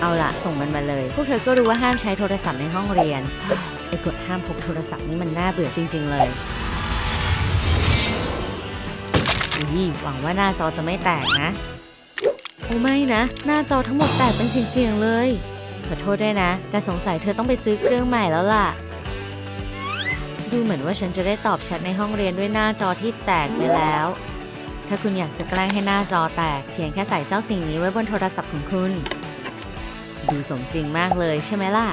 เอาละส่งมันมาเลย พวกเธอก็รู้ว่าห้ามใช้โทรศัพท์ในห้องเรียนไอ้กฎห้ามพกโทรศัพท์นี่มันน่าเบื่อจริง ๆ เลยอุ้ยหวังว่าหน้าจอจะไม่แตกนะโอ้ไม่นะ หน้าจอทั้งหมดแตกเป็นเสียงๆเลยขอโทษด้วยนะ แต่สงสัยเธอต้องไปซื้อเครื่องใหม่แล้วล่ะ ดูเหมือนว่าฉันจะได้ตอบแชทในห้องเรียนด้วยหน้าจอที่แตกไปแล้ว ถ้าคุณอยากจะแกล้งให้หน้าจอแตก เพียงแค่ใส่เจ้าสิ่งนี้ไว้บนโทรศัพท์ของคุณ ดูสมจริงมากเลยใช่ไหมล่ะ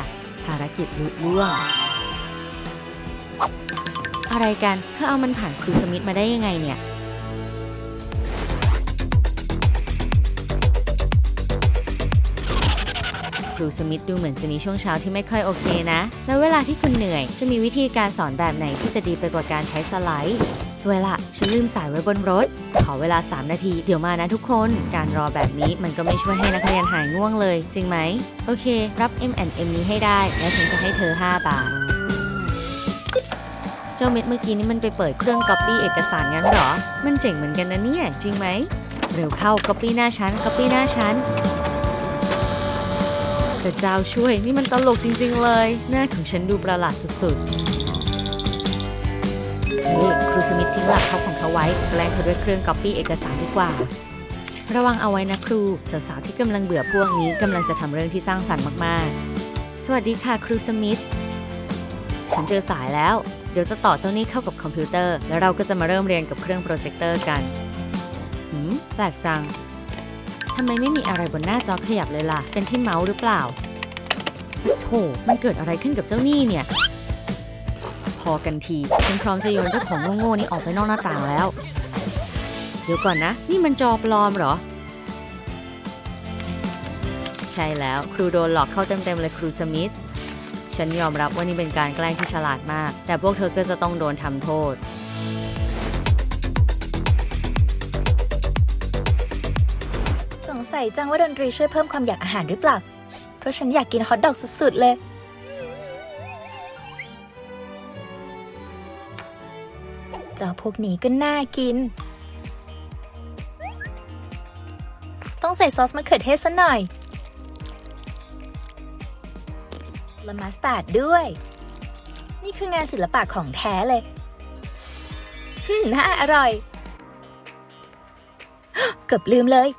ภารกิจลุล่วง อะไรกันเธอเอามันผ่านครูสมิธมาได้ยังไงเนี่ย ครูสมิธดูเหมือนจะมีช่วงเช้าที่ไม่ค่อยโอเคนะ แล้วเวลาที่คุณเหนื่อย จะมีวิธีการสอนแบบไหนที่จะดีไปกว่าการใช้สไลด์ สวยละฉันลืมสายไว้บนรถ ขอเวลา 3 นาที เดี๋ยวมานะทุกคน การรอแบบนี้มันก็ไม่ช่วยให้นักเรียนหายง่วงเลย จริงไหม โอเค รับ M&M นี้ให้ได้ แล้วฉันจะให้เธอ 5 บาท เจ้าเม็ดเมื่อกี้นี่มันไปเปิดเครื่องก๊อปปี้เอกสารงั้นเหรอ มันเจ๋งเหมือนกันนะเนี่ย จริงไหม เร็วเข้าก๊อปปี้หน้าฉันก๊อปปี้หน้าฉันพระเจ้าช่วยนี่มันตลกจริง ๆ เลย หน้าของฉันดูประหลาดสุดๆเฮ้ย รูสมิธทิ้งหลักท็อปของเขาไว้แกล้งเธอด้วยเครื่องก๊อปปี้เอกสารดีกว่า ระวังเอาไว้นะครูสาวๆที่กำลังเบื่อพวกนี้กำลังจะทำเรื่องที่สร้างสรรค์มากๆ สวัสดีค่ะครูสมิธฉันเจอสายแล้ว เดี๋ยวจะต่อเจ้านี่เข้ากับคอมพิวเตอร์ แล้วเราก็จะมาเริ่มเรียนกับเครื่องโปรเจคเตอร์กันหืมแปลกจังทำไมไม่มีอะไรบนหน้าจอขยับเลยล่ะ เป็นที่เมาส์หรือเปล่าโถมันเกิดอะไรขึ้นกับเจ้านี่เนี่ย อกันที ฉันพร้อมจะโยนเจ้าของโง่ๆนี้ออกไปนอกหน้าต่างแล้ว เดี๋ยวก่อนนะ นี่มันจอปลอมเหรอ ใช่แล้วครูโดนหลอกเข้าเต็มๆเลยครูสมิธฉันยอมรับว่านี่เป็นการแกล้งที่ฉลาดมาก แต่พวกเธอก็จะต้องโดนทำโทษ สงสัยจังว่าดนตรีช่วยเพิ่มความอยากอาหารหรือเปล่า เพราะฉันอยากกินฮอทดอกสุดๆเลย เจ้าพวกนี้ก็น่ากิน ต้องใส่ซอสมะเขือเทศซะหน่อย และมัสตาร์ดด้วย นี่คืองานศิลปะของแท้เลยฮึ่มน่าอร่อย เกือบลืมเลย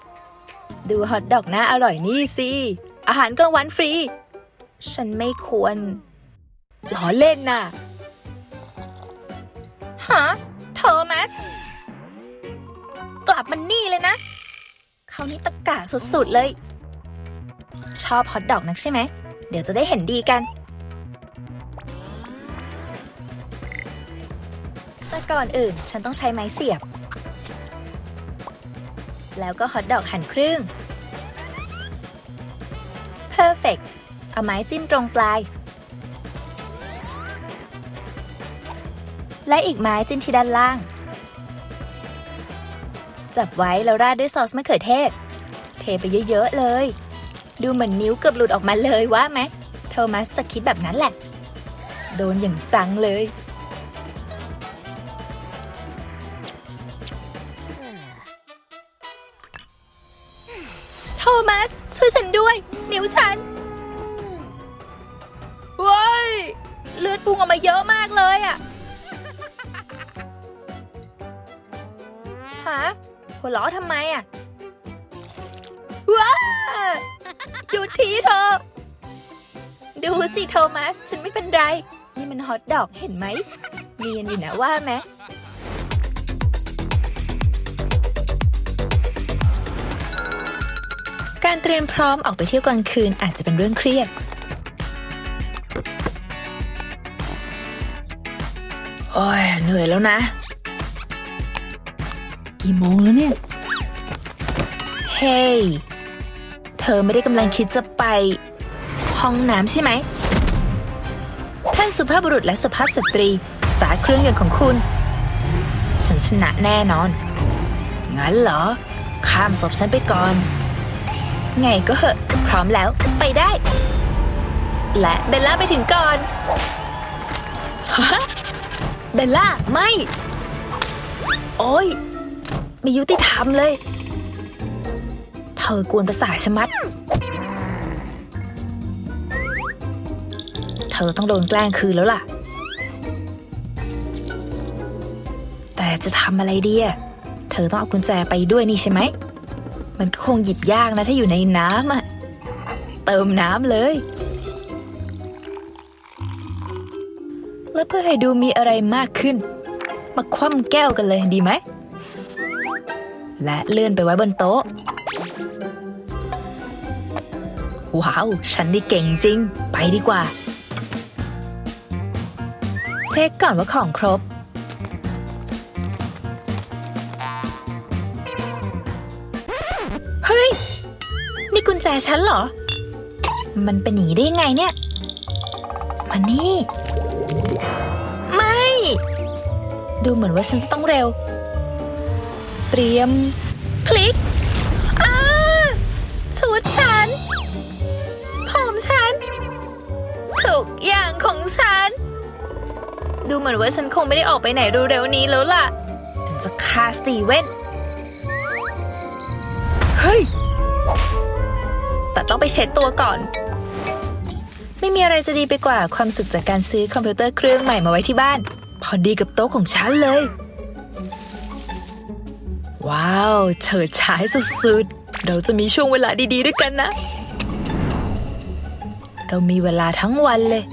ดูฮอทดอกน่าอร่อยนี่สิ อาหารกลางวันฟรี ฉันไม่ควรล้อเล่นน่ะฮะ มันนี่เลยนะ เขานี่ตะกะสุดๆเลย ชอบฮอทดอกนักใช่ไหม เดี๋ยวจะได้เห็นดีกัน แต่ก่อนอื่นฉันต้องใช้ไม้เสียบ แล้วก็ฮอทดอกหั่นครึ่ง perfect เอาไม้จิ้มตรงปลาย และอีกไม้จิ้มที่ด้านล่าง จับไว้แล้วราดด้วยซอสมะเขือเทศ เทไปเยอะๆเลย ดูเหมือนนิ้วเกือบหลุดออกมาเลยว่าไหมโทมัสจะคิดแบบนั้นแหละ โดนอย่างจังเลย โทมัส ช่วยฉันด้วย นิ้วฉันว้ยเลือดพุ่งออกมาเยอะมากเลยอะฮะ หัวเราะทำไมอะ ว้าหยุดทีเธอ ดูสิโทมัส ฉันไม่เป็นไร นี่มันฮอตดอกเห็นไหมเนียนอยู่นะว่าไหมการเตรียมพร้อมออกไปเที่ยวกลางคืนอาจจะเป็นเรื่องเครียด โอ้ยเหนื่อยแล้วนะ กี่โมงแล้วเนี่ย เฮ้เธอไม่ได้กำลังคิดจะไป ห้องน้ำใช่ไหม ท่านสุภาพบุรุษและสุภาพสตรี สตาร์ทเครื่องยนต์ของคุณ ฉันชนะแน่นอน งั้นเหรอ ข้ามศพฉันไปก่อน ไงก็เหอะพร้อมแล้วไปได้ และเบลล่าไปถึงก่อนฮะเบลล่า ไม่ โอ้ย ไม่ยุติธรรมเลย เธอกวนประสาชะมัด เธอต้องโดนแกล้งคืนแล้วล่ะ แต่จะทำอะไรดีอะเธอต้องเอากุญแจไปด้วยนี่ใช่ไหม มันก็คงหยิบยากนะถ้าอยู่ในน้ำอะเติมน้ำเลย แล้วเพื่อให้ดูมีอะไรมากขึ้น มาคว่ำแก้วกันเลยดีไหม และเลื่อนไปไว้บนโต๊ะ ว้าว ฉันนี่เก่งจริง ไปดีกว่า เช็คก่อนว่าของครบ เฮ้ย นี่กุญแจฉันเหรอ มันเป็นอย่างนี้ได้ยังไงเนี่ย มานี่ ไม่ ดูเหมือนว่าฉันจะต้องเร็ว เตรียม คลิกอ้าชุดฉัน ผมฉัน ทุกอย่างของฉัน ดูเหมือนว่าฉันคงไม่ได้ออกไปไหนเร็วๆนี้แล้วล่ะฉันจะฆ่าสตีเวนเฮ้ย แต่ต้องไปเช็ดตัวก่อน ไม่มีอะไรจะดีไปกว่าความสุขจากการซื้อคอมพิวเตอร์เครื่องใหม่มาไว้ที่บ้าน พอดีกับโต๊ะของฉันเลย ว้าว เฉิดฉายสุดๆ เราจะมีช่วงเวลาดีๆด้วยกันนะ เรามีเวลาทั้งวันเลย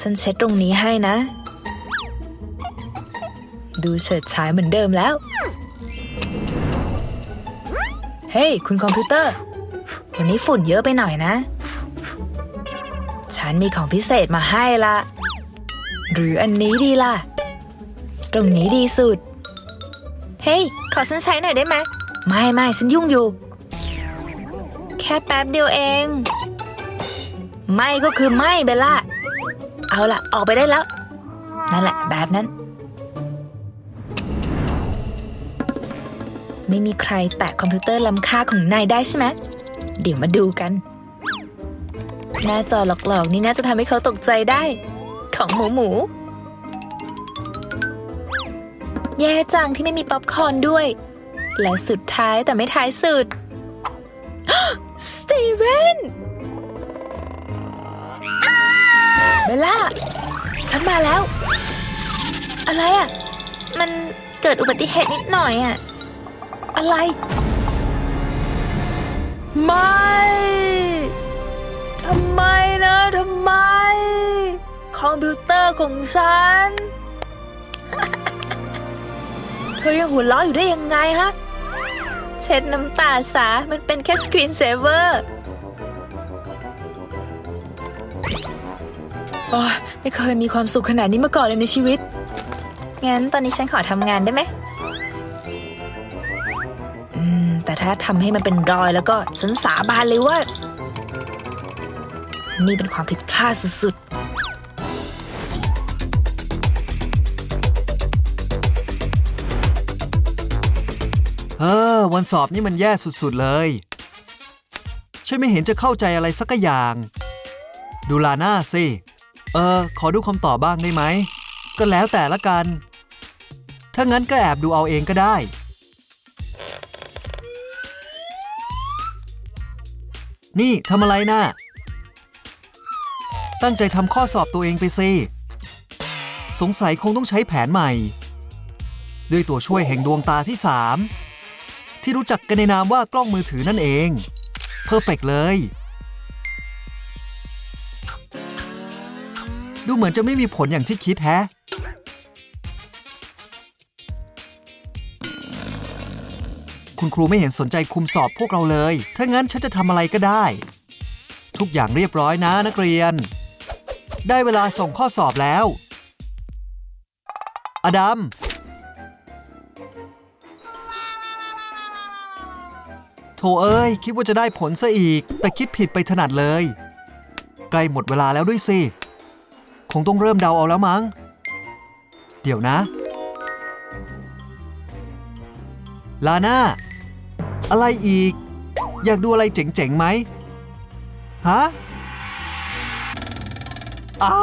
ฉันเช็ดตรงนี้ให้นะ ดูเฉิดฉายเหมือนเดิมแล้ว เฮ้ย คุณคอมพิวเตอร์ วันนี้ฝุ่นเยอะไปหน่อยนะ ฉันมีของพิเศษมาให้ละ หรืออันนี้ดีล่ะ ตรงนี้ดีสุด เฮ้ย ขอฉันใช้หน่อยได้ไหม ไม่ไม่ฉันยุ่งอยู่ แค่แป๊บเดียวเอง ไม่ก็คือไม่เบลล่า เอาล่ะ ออกไปได้แล้ว นั่นแหละ แบบนั้น ไม่มีใครแตะคอมพิวเตอร์ล้ำค่าของนายได้ใช่ไหม เดี๋ยวมาดูกัน หน้าจอหลอกๆ นี่น่าจะทำให้เขาตกใจได้ ของหมูหมู แย่จังที่ไม่มีป๊อปคอร์นด้วย และสุดท้ายแต่ไม่ท้ายสุด สตีเวนเบลล่า ฉันมาแล้ว อะไรอะ มันเกิดอุบัติเหตุนิดหน่อยอะ อะไร ไม่ ทำไมนะ ทำไม คอมพิวเตอร์ของฉัน เธอยังหัวเราะอยู่ได้ยังไงฮะ เช็ดน้ำตาสามันเป็นแค่สกรีนเซเวอร์โอ้ยไม่เคยมีความสุขขนาดนี้มาก่อนเลยในชีวิต งั้นตอนนี้ฉันขอทำงานได้ไหมอืม แต่ถ้าทำให้มันเป็นรอยแล้วก็ฉันสาบานเลยว่า นี่เป็นความผิดพลาดสุดเออวันสอบนี่มันแย่สุดๆเลย ฉันไม่เห็นจะเข้าใจอะไรสักอย่าง ดูลาน่าสิ เออ ขอดูคำตอบบ้างได้ไหม ก็แล้วแต่ละกัน ถ้างั้นก็แอบดูเอาเองก็ได้ นี่ทำอะไรนะ่ะ ตั้งใจทำข้อสอบตัวเองไปสิ สงสัยคงต้องใช้แผนใหม่ ด้วยตัวช่วยแห่งดวงตาที่3 ที่รู้จักกันในนามว่ากล้องมือถือนั่นเองเพอร์เฟกเลย ดูเหมือนจะไม่มีผลอย่างที่คิดแฮะ คุณครูไม่เห็นสนใจคุมสอบพวกเราเลย ถ้างั้นฉันจะทำอะไรก็ได้ ทุกอย่างเรียบร้อยนะนักเรียน ได้เวลาส่งข้อสอบแล้ว อดัม โถเอ้ย คิดว่าจะได้ผลซะอีก แต่คิดผิดไปถนัดเลย ใกล้หมดเวลาแล้วด้วยสิ คงต้องเริ่มเดาเอาแล้วมั้ง เดี๋ยวนะ ลาน่า อะไรอีก อยากดูอะไรเจ๋งๆไหมฮะอ้า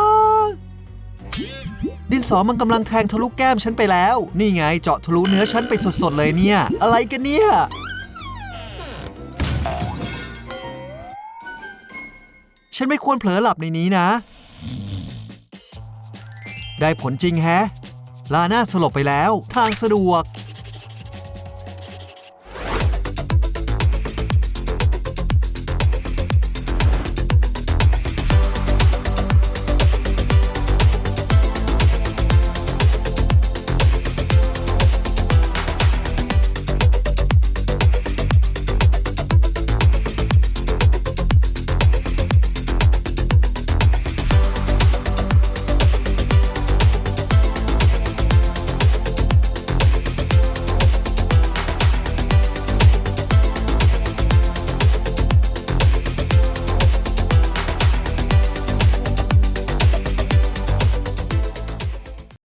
ดินสอมันกำลังแทงทะลุแก้มฉันไปแล้ว นี่ไงเจาะทะลุเนื้อฉันไปสดๆเลยเนี่ย อะไรกันเนี่ย ฉันไม่ควรเผลอหลับในนี้นะ ได้ผลจริงแฮะ ลาน่าสลบไปแล้ว ทางสะดวก